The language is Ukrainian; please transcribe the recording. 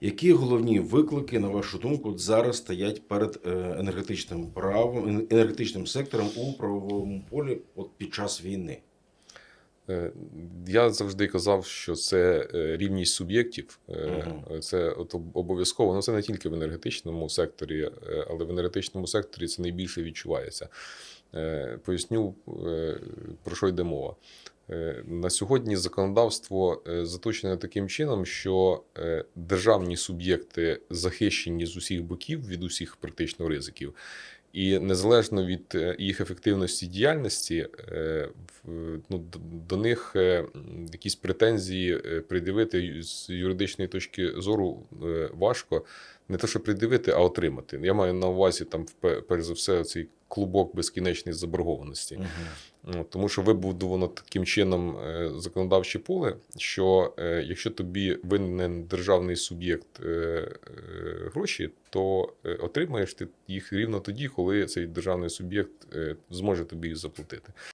Які головні виклики, на вашу думку, зараз стоять перед е, енергетичним правом, енергетичним сектором у правовому полі от під час війни? Е, Я завжди казав, що це е, рівність суб'єктів. Це от обов'язково. Ну це не тільки в енергетичному секторі, але в енергетичному секторі це найбільше відчувається. Поясню, про що йде мова. Е, На сьогодні законодавство е, заточене таким чином, що е, державні суб'єкти захищені з усіх боків від усіх практично ризиків. І незалежно від їх ефективності діяльності, ну, до них якісь претензії пред'явити ю- з юридичної точки зору важко. Не те, що пред'явити, а отримати. Я маю на увазі там, перш за все, цей клубок безкінечної заборгованості. угу. Тому що вибудовано таким чином е, законодавче поле, що е, якщо тобі винен державний суб'єкт е, гроші, то отримаєш ти їх рівно тоді, коли цей державний суб'єкт зможе тобі їх заплатити.